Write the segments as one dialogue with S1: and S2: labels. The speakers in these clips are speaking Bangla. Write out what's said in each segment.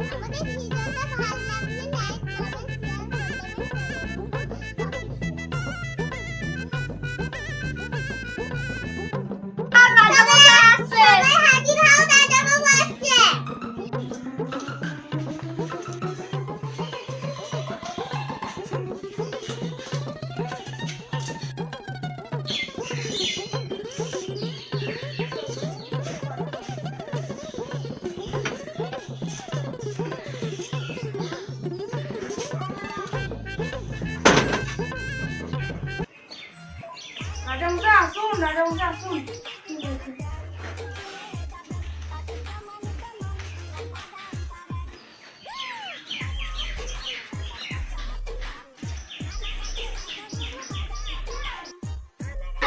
S1: 我的体重
S2: রাজামশাই আসুন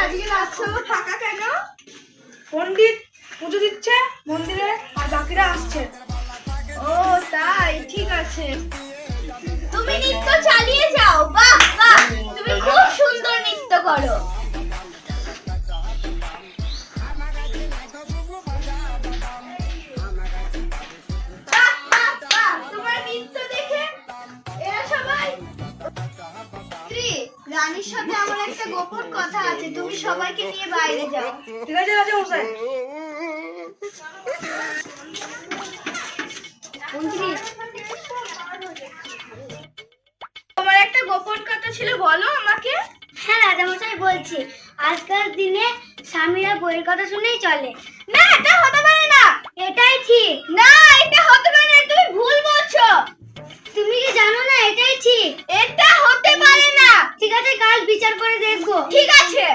S2: আজকে রাজসভা ফাঁকা কেন? পণ্ডিত পুজো দিচ্ছে, মন্দিরে আর বাকিরা আসছে। ও, তাই, ঠিক আছে।
S1: তুমি নৃত্য চালিয়ে যাও, বাহ বাহ। তুমি খুব সুন্দর নৃত্য করো। স্ত্রী, রানীর সাথে আমার একটা গোপন কথা আছে তুমি সবাইকে নিয়ে বাইরে যাও।
S2: ঠিক আছে রাজামশাই তোমার একটা গোপন কথা ছিল বলো আমাকে।
S1: হ্যাঁ রাজামশাই বলছি। আজকাল দিনে স্বামীরা বইয়ের কথা শুনেই চলে। না এটা হতে পারে না। এটাই ঠিক। না এটা হতে পারে না তুমি ভুল বলছো। তুমি কি জানো না, এটাই ঠিক। এটা হতে পারে না। ঠিক আছে, কাল বিচার করে দেখব। ঠিক আছে।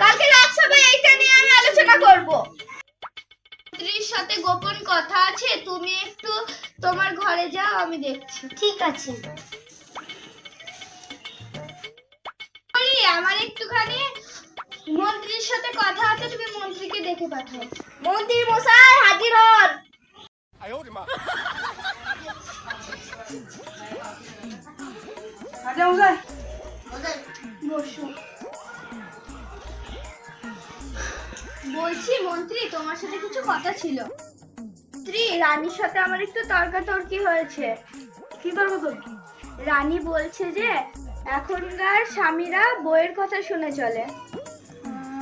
S1: কালকে রাজসভায় এইটা নিয়ে আমি আলোচনা করব। স্ত্রীর সাথে গোপন কথা আছে, তুমি একটু তোমার ঘরে যাও, আমি দেখছি। ঠিক আছে। আমার একটুখানি মন্ত্রীর সাথে কথা আছে, তুমি মন্ত্রীকে ডেকে পাঠাও। মন্ত্রী মশাই, হাজির হন। বলছি মন্ত্রী তোমার সাথে কিছু কথা ছিল। স্ত্রী রানীর সাথে আমার একটু তর্কাতর্কি হয়েছে।
S2: কি তর্কাতর্কি?
S1: রানী বলছে যে এখনকার স্বামীরা বইয়ের কথা শুনে চলে।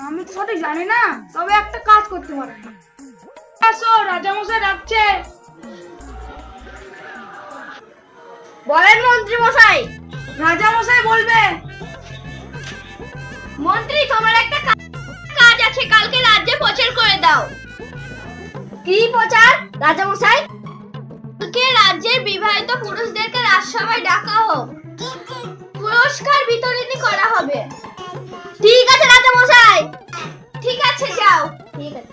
S2: আমি তো সঠিক জানি না তবে একটা কাজ করতে পারো। আসো রাজামশাই ডাকছে।
S1: বলেন মন্ত্রী মশাই মন্ত্রী তোমার একটা কাজ আছে কালকে রাজ্যে প্রচার করে দাও। কি প্রচার? রাজা মশাই কালকে রাজ্যের বিবাহিত পুরুষদেরকে রাজসভায় ডাকা হোক। পুরস্কার বিতরণী করা হবে। ঠিক আছে রাজা মশাই ঠিক আছে যাও। ঠিক আছে।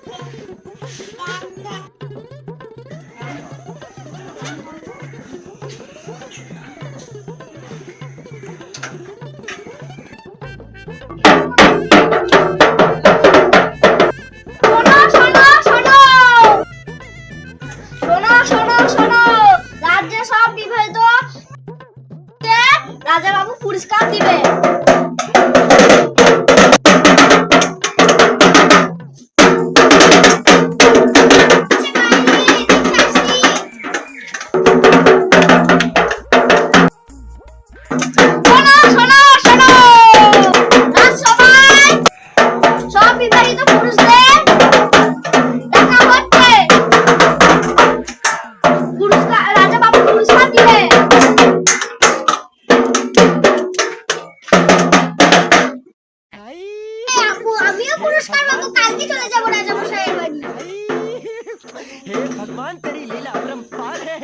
S1: রাজা বাবু পুরস্কার দিবে। আপু আমিও পুরস্কার পাবো কালকে চলে যাবো রাজা মশাইয়ের বাড়ি
S3: हे भगवान तेरी लीला अपरंपार है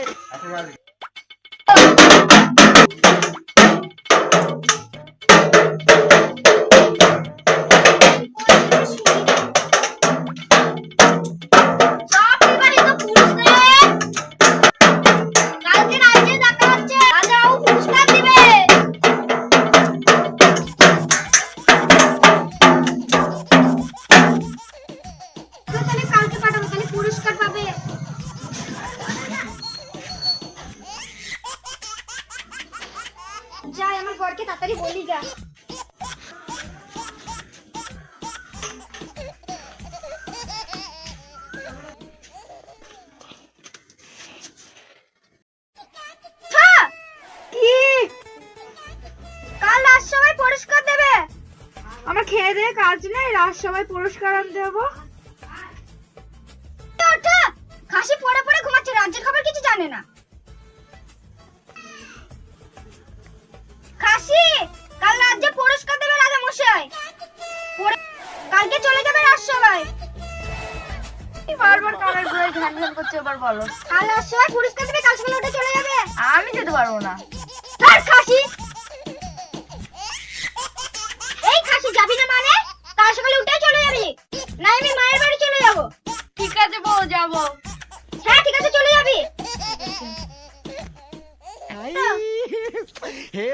S1: আমাকে তাড়াতাড়ি বলি যা।
S2: আমার খেয়ে কাজ নেই পুরস্কার
S1: খাসি পরে পড়ে ঘুমাচ্ছে, রাজ্যের খবর কিছু জানে না। খাসি কাল রাজ্যে পুরস্কার দেবে রাজা মশাই কালকে চলে যাবে রাজসভায়।
S2: বারবার কানের ঘুরে ঘ্যান ঘ্যান করছে এবার বলো।
S1: কাল রাজসভায় পুরস্কার দেবে কাল সকালে উঠে চলে যাবে।
S2: আমি যেতে পারব না।
S1: আর খাসি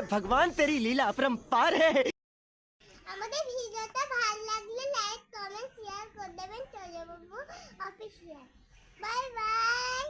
S3: भगवान तेरी लीला अपरंपार है
S4: আমাদের ভিডিওটা ভালো লাগলে লাইক কমেন্ট শেয়ার করে দেবেন চলে বাবু অফিসিয়াল বাই বাই